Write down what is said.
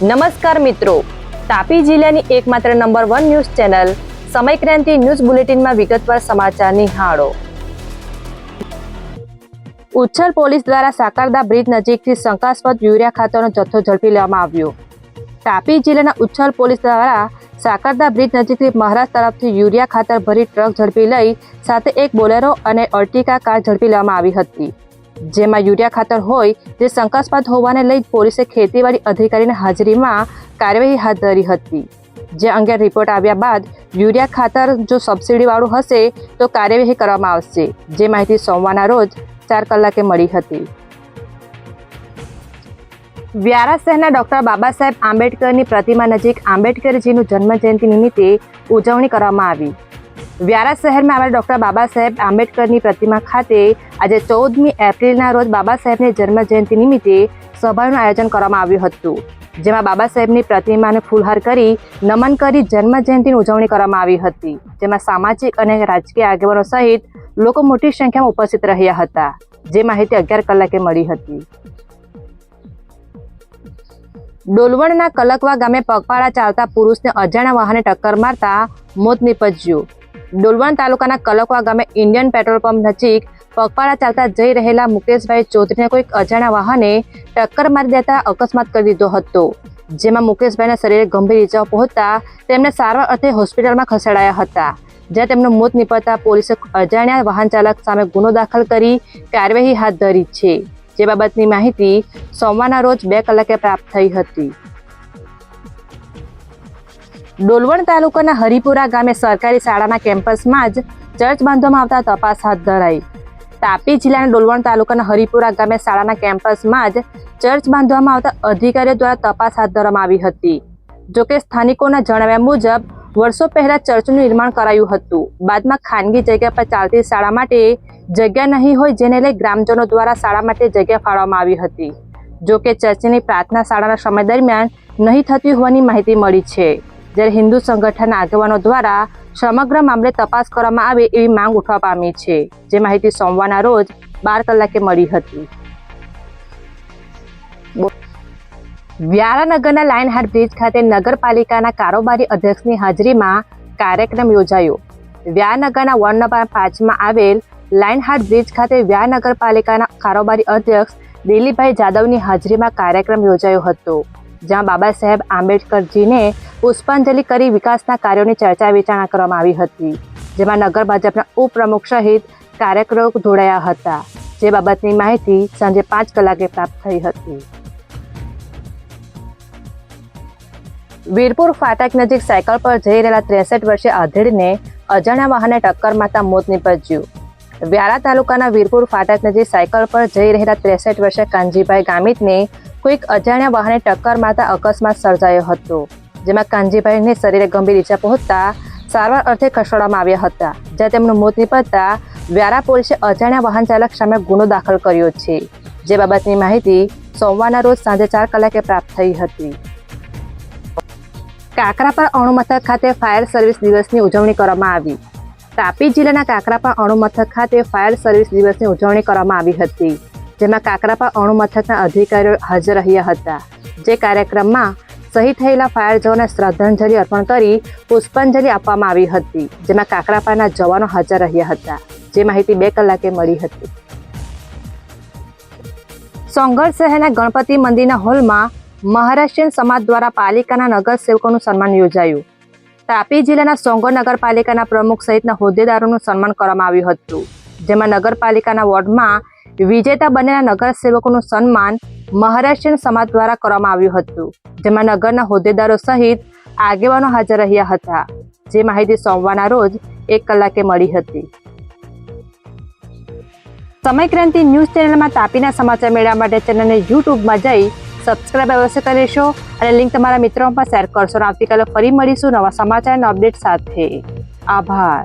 નમસ્કાર મિત્રો. તાપી જિલ્લાની એકમાત્ર number one news channel Samaykranti news બુલેટિનમાં વિગતવાર સમાચાર નિહાળો. ઉચ્છલ પોલીસ દ્વારા સાકરદા બ્રિજ નજીકથી શંકાસ્પદ યુરિયા ખાતરનો જથ્થો ઝડપી લેવામાં આવ્યો. તાપી જિલ્લાના ઉચ્છલ પોલીસ દ્વારા સાકરદા બ્રિજ નજીકથી મહારાષ્ટ્ર તરફથી યુરિયા ખાતર ભરી ટ્રક ઝડપી લઈ સાથે એક બોલેરો અને અર્ટિકા કાર ઝડપી લેવામાં આવી હતી. જેમાં યુરિયા ખાતર હોય જે શંકાસ્પદ હોવાને લઈ પોલીસે ખેતીવાડી અધિકારીની હાજરીમાં કાર્યવાહી હાથ ધરી હતી. જે અંગે રિપોર્ટ આવ્યા બાદ યુરિયા ખાતર જો સબસિડીવાળું હશે તો કાર્યવાહી કરવામાં આવશે. જે માહિતી સોમવારના રોજ ચાર કલાકે મળી હતી. વ્યારા શહેરના ડોક્ટર બાબા સાહેબ આંબેડકરની પ્રતિમા નજીક આંબેડકરજીનું જન્મજયંતિ નિમિત્તે ઉજવણી કરવામાં આવી. વ્યારા શહેરમાં આવેલ ડોક્ટર બાબા સાહેબ આંબેડકરની પ્રતિમા ખાતે આજે ચૌદમી એપ્રિલના રોજ બાબા સાહેબની જન્મજયંતિ નિમિત્તે સભાનું આયોજન કરવામાં આવ્યું હતું. જેમાં બાબા સાહેબની પ્રતિમાને ફૂલહાર કરી, નમન કરી જન્મજયંતિની ઉજવણી કરવામાં આવી હતી. જેમાં સામાજિક અને રાજકીય આગેવાનો સહિત લોકો મોટી સંખ્યામાં ઉપસ્થિત રહ્યા હતા. જે માહિતી અગિયાર કલાકે મળી હતી. ડોલવણના કલકવા ગામે પગપાળા ચાલતા પુરુષને અજાણ્યા વાહને ટક્કર મારતા મોત નીપજ્યું. ડોલવણ તાલુકાના કલકવા ગામે ઇન્ડિયન પેટ્રોલ પંપ નજીક પગપાળા ચાલતા જઈ રહેલા મુકેશભાઈ ચૌધરીને કોઈક અજાણ્યા વાહને ટક્કર મારી દેતા અકસ્માત કરી દીધો હતો. જેમાં મુકેશભાઈના શરીરે ગંભીર ઇજાઓ પહોંચતા તેમને સારવાર અર્થે હોસ્પિટલમાં ખસેડાયા હતા. જ્યાં તેમનું મોત નીપજતા પોલીસે અજાણ્યા વાહન ચાલક સામે ગુનો દાખલ કરી કાર્યવાહી હાથ ધરી છે. જે બાબતની માહિતી સોમવારના રોજ બે કલાકે પ્રાપ્ત થઈ હતી. ડોલવણ તાલુકાના હરિપુરા ગામે સરકારી શાળાના કેમ્પસમાં જ ચર્ચ બાંધવામાં આવતા તપાસ હાથ ધરાઈ. તાપી જિલ્લાના ડોલવણ તાલુકાના હરિપુરા ગામે શાળાના કેમ્પસમાં જ ચર્ચ બાંધવામાં આવતા અધિકારીઓ દ્વારા તપાસ હાથ ધરવામાં આવી હતી. જોકે સ્થાનિકોના જણાવ્યા મુજબ, વર્ષો પહેલા ચર્ચનું નિર્માણ કરાયું હતું. બાદમાં ખાનગી જગ્યા પર ચાલતી શાળા માટે જગ્યા નહીં હોય જેને લઈ ગ્રામજનો દ્વારા શાળા માટે જગ્યા ફાળવવામાં આવી હતી. જોકે ચર્ચની પ્રાર્થના શાળાના સમય દરમિયાન નહીં થતી હોવાની માહિતી મળી છે. જ્યારે હિન્દુ સંગઠનના આગેવાનો દ્વારા સમગ્ર મામલે તપાસ કરવામાં આવે એવી માંગ ઉઠવા પામી છે, જે માહિતી સોમવારના રોજ બાર કલાકે મળી હતી. વ્યારાનગરના લાઇનહાટ બ્રિજ ખાતે નગરપાલિકાના કારોબારી અધ્યક્ષની હાજરીમાં કાર્યક્રમ યોજાયો. વ્યારનગરના વોર્ડ નંબર પાંચમાં આવેલ લાઇનહાટ બ્રિજ ખાતે વ્યાર નગરપાલિકાના કારોબારી અધ્યક્ષ દિલીપભાઈ જાદવની હાજરીમાં કાર્યક્રમ યોજાયો હતો. જ્યાં બાબા સાહેબ આંબેડકરજીને પુષ્પાંજલિ કરી વિકાસના કાર્યોની ચર્ચા વિચારણા કરવામાં આવી હતી, જેમાં નગર ભાજપના ઉપપ્રમુખ સહિત કાર્યકરો જોડાયા હતા. જે બાબતની માહિતી સાંજે પાંચ કલાકે પ્રાપ્ત થઈ હતી. વીરપુર ફાટક નજીક સાયકલ પર જઈ રહેલા ત્રેસઠ વર્ષીય આધેડને અજાણ્યા વાહને ટક્કર મારતા મોત નીપજ્યું. વ્યારા તાલુકાના વીરપુર ફાટક નજીક સાયકલ પર જઈ રહેલા ત્રેસઠ વર્ષીય કાનજીભાઈ ગામિતને કોઈક અજાણ્યા વાહને ટક્કર મારતા અકસ્માત સર્જાયો હતો, જેમાં કાનજીભાઈને શરીરે ગંભીર ઈજા પહોંચતા સારવાર અર્થે ખસેડવામાં આવ્યા હતા, જ્યાં તેમનું મોત નીપજતા વ્યારા પોલીસે અજાણ્યા વાહન ચાલક સામે ગુનો દાખલ કર્યો છે, જે બાબતની માહિતી સોમવારના રોજ સાંજે ચાર કલાકે પ્રાપ્ત થઈ હતી. કાકરાપર અણુમથક ખાતે ફાયર સર્વિસ દિવસની ઉજવણી કરવામાં આવી. તાપી જિલ્લાના કાકરાપર અણુમથક ખાતે ફાયર સર્વિસ દિવસની ઉજવણી કરવામાં આવી હતી. જેમાં કાકરાપા અણુ મથકના અધિકારીઓ હાજર રહ્યા હતા. જે કાર્યક્રમમાં શહીદ થયેલા ફાયર જવાનને શ્રદ્ધાંજલિ અર્પણ કરી પુષ્પાંજલિ આપવામાં આવી હતી, જેમાં કાકરાપાના જવાનો હાજર રહ્યા હતા. જે માહિતી બે કલાકે મળી હતી. સોંગઢ શહેરના ગણપતિ મંદિરના હોલમાં મહારાષ્ટ્રીયન સમાજ દ્વારા પાલિકાના નગર સેવકોનું સન્માન યોજાયું. તાપી જિલ્લાના સોંગઢ નગરપાલિકાના પ્રમુખ સહિતના હોદ્દેદારોનું સન્માન કરવામાં આવ્યું હતું. જેમાં નગરપાલિકાના વોર્ડમાં વિજેતા બનેલા નગર સેવકોનું સન્માન મહારાષ્ટ્રીયન સમાજ દ્વારા કરવામાં આવ્યું હતું, જેમાં નગરના હોદ્દેદારો સહિત આગેવાનો હાજર રહ્યા હતા, જે માહિતી સોમવારના રોજ એક કલાકે મળી હતી. સમયક્રાંતિ ન્યૂઝ ચેનલમાં તાપીના સમાચાર મેળવવા માટે ચેનલને યુટ્યુબમાં જઈ સબસ્ક્રાઇબ અવશ્ય કરીશો અને લિંક તમારા મિત્રો પણ શેર કરશો. અને આવતીકાલે ફરી મળીશું નવા સમાચાર અને અપડેટ સાથે. આભાર.